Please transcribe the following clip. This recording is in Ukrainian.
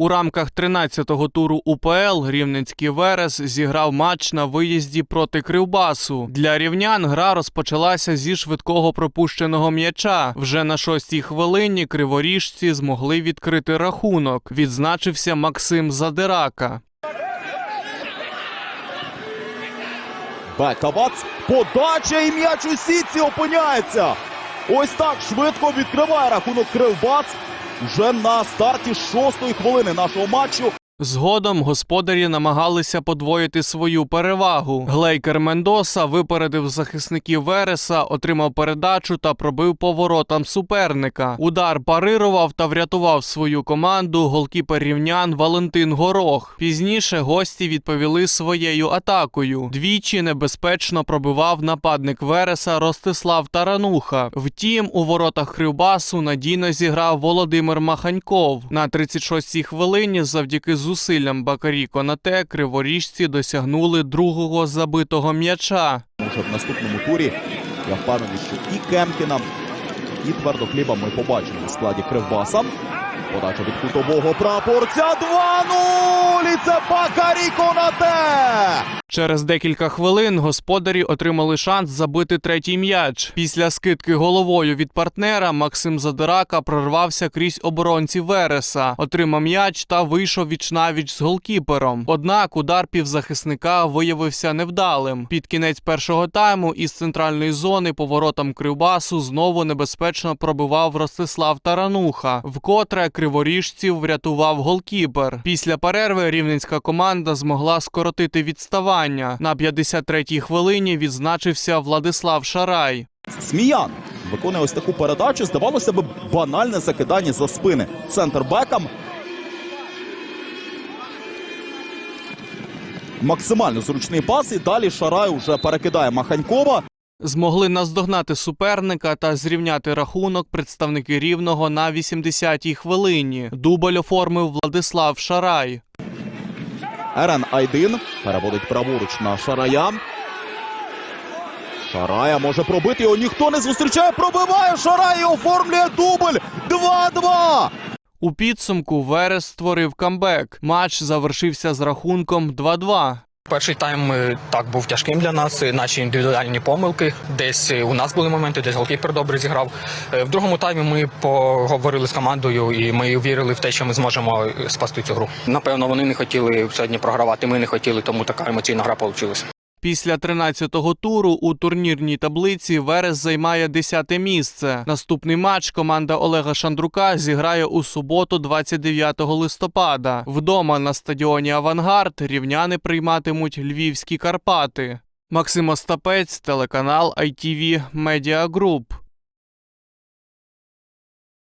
У рамках 13-го туру УПЛ Рівненський Верес зіграв матч на виїзді проти Кривбасу. Для рівнян гра розпочалася зі швидкого пропущеного м'яча. Вже на шостій хвилині криворіжці змогли відкрити рахунок. Відзначився Максим Задирака. Бекабац. Подача і м'яч у сітці опиняється. Ось так швидко відкриває рахунок Кривбац. Вже на старті шостої хвилини нашого матчу. Згодом господарі намагалися подвоїти свою перевагу. Глейкер Мендоса випередив захисників Вереса, отримав передачу та пробив поворотам суперника. Удар парирував та врятував свою команду голкіпер рівнян Валентин Горох. Пізніше гості відповіли своєю атакою. Двічі небезпечно пробивав нападник Вереса Ростислав Тарануха. Втім, у воротах Кривбасу надійно зіграв Володимир Маханьков. На 36-й хвилині завдяки зусиллям Бакарі Конате криворіжці досягнули другого забитого м'яча. Може в наступному турі я впевнений, що і Кемкіна, і твердохліба ми побачимо у складі Кривбаса. Подача від кутового прапорця 2-0! І це Бакарі Конате! Через декілька хвилин господарі отримали шанс забити третій м'яч. Після скидки головою від партнера Максим Задирака прорвався крізь оборонці Вереса, отримав м'яч та вийшов вічнавіч з голкіпером. Однак удар півзахисника виявився невдалим. Під кінець першого тайму із центральної зони поворотом Кривбасу знову небезпечно пробивав Ростислав Тарануха, вкотре криворіжців врятував голкіпер. Після перерви рівненська команда змогла скоротити відставання. На 53-й хвилині відзначився Владислав Шарай. Сміян виконує ось таку передачу. Здавалося б, банальне закидання за спини центрбекам. Максимально зручний пас, і далі Шарай вже перекидає Маханькова. Змогли наздогнати суперника та зрівняти рахунок представники рівного на 80-й хвилині. Дубль оформив Владислав Шарай. Ерен Айдин переводить праворуч на Шарая. Шарая може пробити його. Ніхто не зустрічає. Пробиває Шарай і оформлює дубль. 2-2. У підсумку Верес створив камбек. Матч завершився з рахунком 2-2. Перший тайм е, так був тяжким для нас. е, Наші індивідуальні помилки. Десь е, у нас були моменти, десь голкіпер добре зіграв. В другому таймі ми поговорили з командою і ми вірили в те, що ми зможемо спасти цю гру. Напевно, вони не хотіли сьогодні програвати. Ми не хотіли, тому така емоційна гра вийшла. Після 13-го туру у турнірній таблиці Верес займає 10-те місце. Наступний матч команда Олега Шандрука зіграє у суботу, 29 листопада. Вдома на стадіоні Авангард рівняни прийматимуть львівські Карпати. Максим Остапець, телеканал ITV Media Group.